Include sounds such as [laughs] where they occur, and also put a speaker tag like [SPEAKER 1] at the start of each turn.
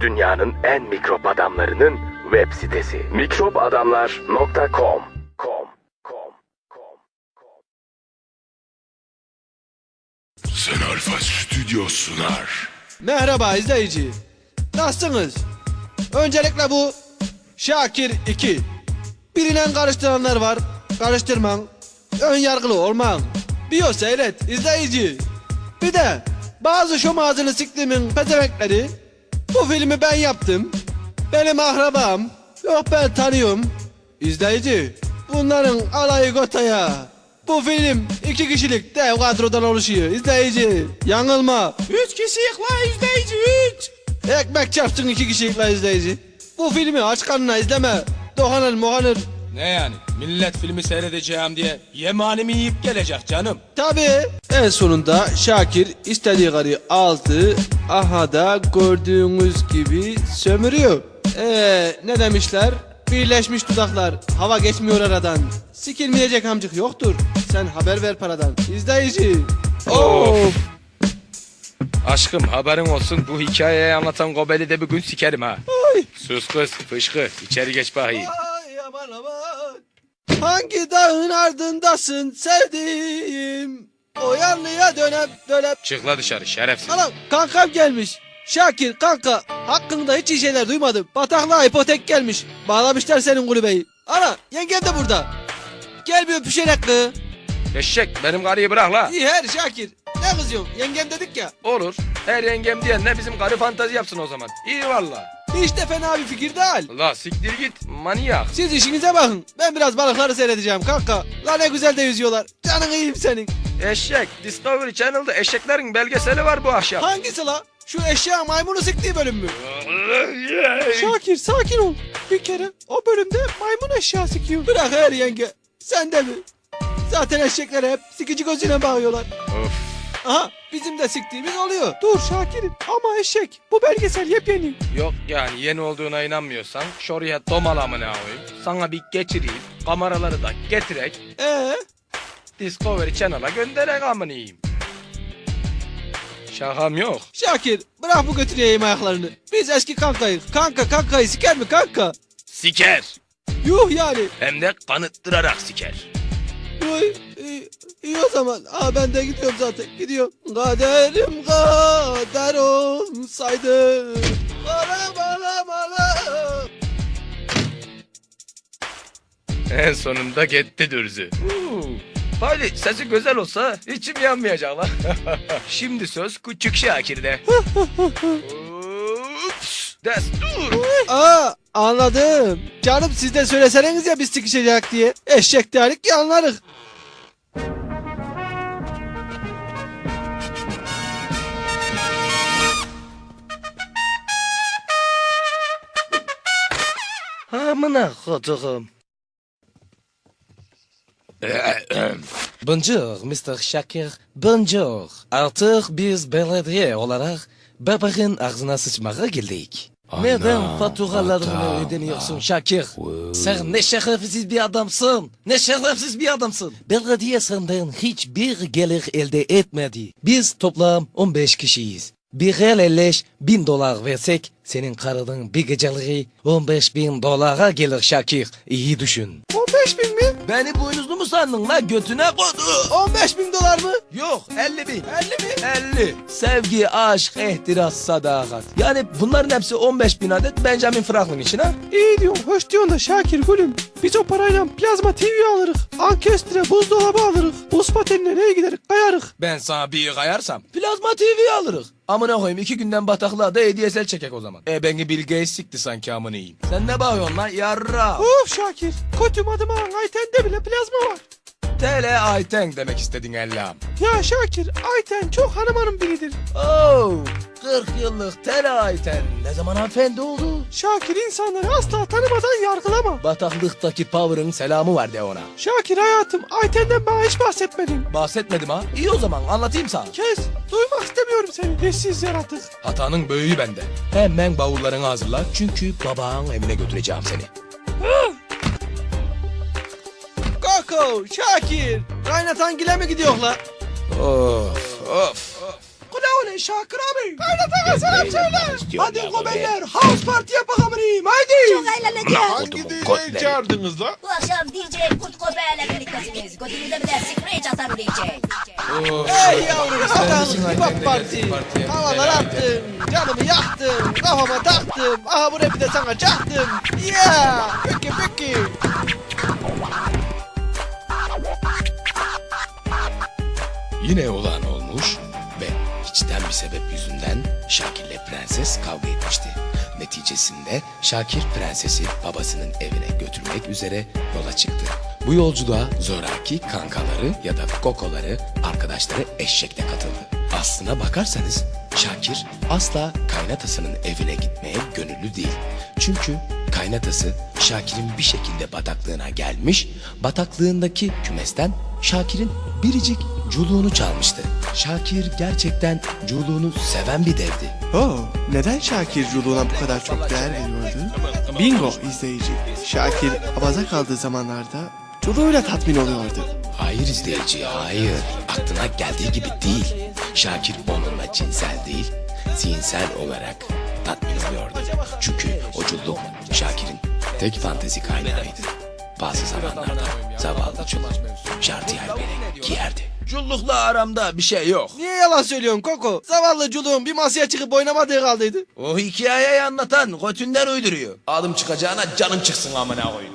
[SPEAKER 1] Dünyanın en mikrop adamlarının web sitesi. mikropadamlar.com com, com, com, com.
[SPEAKER 2] Sen Alfa Stüdyo sunar.
[SPEAKER 3] Merhaba izleyici. Nasılsınız? Öncelikle bu Şakir 2. Bilinen karıştıranlar var. Karıştırman. Ön yargılı olman. Biyo seyret izleyici. Bir de bazı şom ağzını siktiğimin pezemekleri. Bu filmi ben yaptım. Benim akrabam. Yok ben tanıyorum. İzleyici. Bunların alayı gotaya. Bu film iki kişilik dev kadrodan oluşuyor. İzleyici. Yanılma. Üç kişilik la izleyici üç. Ekmek çarpsın iki kişilik la izleyici. Bu filmi aç karnına izleme. Dokanır mokanır.
[SPEAKER 4] Ne yani? Millet filmi seyredeceğim diye yemanimi yiyip gelecek canım.
[SPEAKER 3] Tabi en sonunda Şakir istediği karıyı aldı. Aha da gördüğünüz gibi sömürüyor. Eee ne demişler? Birleşmiş dudaklar. Hava geçmiyor aradan. Sikilmeyecek amcık yoktur. Sen haber ver paradan. İzleyici. Of.
[SPEAKER 4] Aşkım haberin olsun bu hikayeyi anlatan Gobel'i de bir gün sikerim ha.
[SPEAKER 3] Ay.
[SPEAKER 4] Sus kız fışkı içeri geç bakayım.
[SPEAKER 3] Hangi dağın ardındasın sevdiğim? O yanlıya dönep dönep.
[SPEAKER 4] Çık la dışarı şerefsiz.
[SPEAKER 3] Anam kankam gelmiş. Şakir kanka hakkında hiç iyi şeyler duymadım. Bataklığa ipotek gelmiş. Bağlamışlar senin kulübeyi. Ana yengem de burada. Gel bir öpüşerek kız.
[SPEAKER 4] Eşek benim karıyı bırak la.
[SPEAKER 3] İyi her Şakir. Ne kızıyorsun? Yengem dedik ya.
[SPEAKER 4] Olur. Her yengem diyen ne bizim karı fantazi yapsın o zaman. İyi valla.
[SPEAKER 3] Hiç de fena bir fikir değil.
[SPEAKER 4] La siktir git manyak.
[SPEAKER 3] Siz işinize bakın. Ben biraz balıkları seyredeceğim kanka. La ne güzel de yüzüyorlar. Canın iyiyim senin.
[SPEAKER 4] Eşek Discovery Channel'da eşeklerin belgeseli var bu akşam.
[SPEAKER 3] Hangisi la? Şu eşya maymunu siktiği bölüm mü? Şakir sakin ol. Bir kere o bölümde maymun eşya sikiyor. Bırak her yenge. Sen de mi? Zaten eşeklere hep sikici gözüne bağıyorlar.
[SPEAKER 4] of.
[SPEAKER 3] Aha bizim de siktiğimiz oluyor. Dur Şakir'im ama eşek. Bu belgesel yepyeni.
[SPEAKER 4] Yok yani yeni olduğuna inanmıyorsan şuraya domalamını koyayım. Sana bir geçireyim. Kameraları da getirek.
[SPEAKER 3] Ee?
[SPEAKER 4] Discovery Channel'a gönderek amını yiyeyim. Şakam yok.
[SPEAKER 3] Şakir bırak bu götüreyim ayaklarını. Biz eski kankayız. Kanka kankayı siker mi kanka?
[SPEAKER 4] Siker.
[SPEAKER 3] Yuh yani.
[SPEAKER 4] Hem de kanıttırarak siker.
[SPEAKER 3] Uy, iyi, iyi o zaman. Aa ben de gidiyorum zaten. Gidiyorum. Kaderim kader olsaydı. Bana bana bana.
[SPEAKER 4] En sonunda gitti dürzü. Hadi sesi güzel olsa içim yanmayacak lan. [laughs] Şimdi söz küçük Şakir'de. Ups, Destur.
[SPEAKER 3] Aa anladım. Canım siz de söyleseniz ya biz sıkışacak diye. Eşek derik ki
[SPEAKER 4] Amına koduğum.
[SPEAKER 5] Bonjour Mr. Şakir. Bonjour. Artık biz belediye olarak bebeğin ağzına sıçmaya geldik. Neden faturalarını ödeniyorsun Şakir? Sen ne şerefsiz bir adamsın. Ne şerefsiz bir adamsın. Belediye senden hiçbir gelir elde etmedi. Biz toplam 15 kişiyiz. Bir el elleş bin dolar versek senin karının bir geceliği 15 bin dolara gelir Şakir. İyi düşün.
[SPEAKER 3] 15 bin mi?
[SPEAKER 5] Beni boynuzlu mu sandın la götüne kodu?
[SPEAKER 3] 15 bin dolar mı?
[SPEAKER 5] Yok 50 bin.
[SPEAKER 3] 50 mi?
[SPEAKER 5] 50. Sevgi, aşk, ihtiras, sadakat. Yani bunların hepsi 15 bin adet Benjamin Franklin için ha?
[SPEAKER 3] İyi diyorsun, hoş diyorsun da Şakir gülüm. Biz o parayla plazma TV alırız. Ankestre, buzdolabı alırız. Buz patenine neye giderik, kayarık.
[SPEAKER 4] Ben sana bir kayarsam.
[SPEAKER 5] Plazma TV alırız. Amına koyayım iki günden bataklığa da hediyesel çekek o zaman.
[SPEAKER 4] E beni Bill Gates sikti sanki amını yiyeyim.
[SPEAKER 5] Sen ne bağırıyorsun lan yarra?
[SPEAKER 3] Of Şakir, kötüm adıma Ayten'de bile plazma var.
[SPEAKER 4] Tele Ayten demek istedin Allah'ım.
[SPEAKER 3] Ya Şakir, Ayten çok hanım hanım biridir.
[SPEAKER 5] Oo, 40 yıllık tele Ayten. Ne zaman hanımefendi oldu?
[SPEAKER 3] Şakir insanları asla tanımadan yargılama.
[SPEAKER 5] Bataklıktaki power'ın selamı var de ona.
[SPEAKER 3] Şakir hayatım, Ayten'den bana hiç bahsetmedin.
[SPEAKER 5] Bahsetmedim ha. İyi o zaman anlatayım sana.
[SPEAKER 3] Kes, duymak istemiyorum seni. Eşsiz yaratık.
[SPEAKER 4] Hatanın büyüğü bende. Hemen bavullarını hazırla çünkü babanın evine götüreceğim seni.
[SPEAKER 3] Koko, Şakir. Kaynatan gile mi gidiyor la?
[SPEAKER 4] Of of.
[SPEAKER 3] Kula öyle Şakir abi. Kaynatana selam söyle. Hadi gobeller house party yapalım haydi.
[SPEAKER 6] Çok eğleneceğiz.
[SPEAKER 7] Hangi DJ'yi çağırdınız la?
[SPEAKER 6] Bu akşam DJ Kurt Kobe'yle birliktesiniz. Götünüze bir de scratch atarım DJ.
[SPEAKER 3] Hey yavrum adam hip hop party. Havalar attım, canımı yaktım, kafama taktım. Aha bu rapi de sana çaktım. Yeah, peki peki.
[SPEAKER 4] Yine olan olmuş ve içten bir sebep yüzünden Şakir'le prenses kavga etmişti. Neticesinde Şakir prensesi babasının evine götürmek üzere yola çıktı. Bu yolculuğa zoraki kankaları ya da kokoları arkadaşları eşekle katıldı. Aslına bakarsanız Şakir asla kaynatasının evine gitmeye gönüllü değil. Çünkü kaynatası Şakir'in bir şekilde bataklığına gelmiş, bataklığındaki kümesten Şakir'in biricik culuğunu çalmıştı. Şakir gerçekten culuğunu seven bir devdi.
[SPEAKER 8] Oh, neden Şakir culuğuna bu kadar çok değer veriyordu? Bingo izleyici. Şakir abaza kaldığı zamanlarda culuğuyla tatmin oluyordu.
[SPEAKER 4] Hayır izleyici, hayır. Aklına geldiği gibi değil. Şakir onunla cinsel değil, zihinsel olarak tatmin oluyordu. Çünkü o culluk Şakir'in tek fantezi kaynağıydı. Bazı zamanlarda zavallı culluk şartiyel beni giyerdi.
[SPEAKER 9] Cullukla aramda bir şey yok.
[SPEAKER 3] Niye yalan söylüyorsun Koko? Zavallı culuğun bir masaya çıkıp oynamadığı kaldıydı.
[SPEAKER 9] O hikayeyi anlatan götünden uyduruyor. Adım çıkacağına canım çıksın amına koyayım.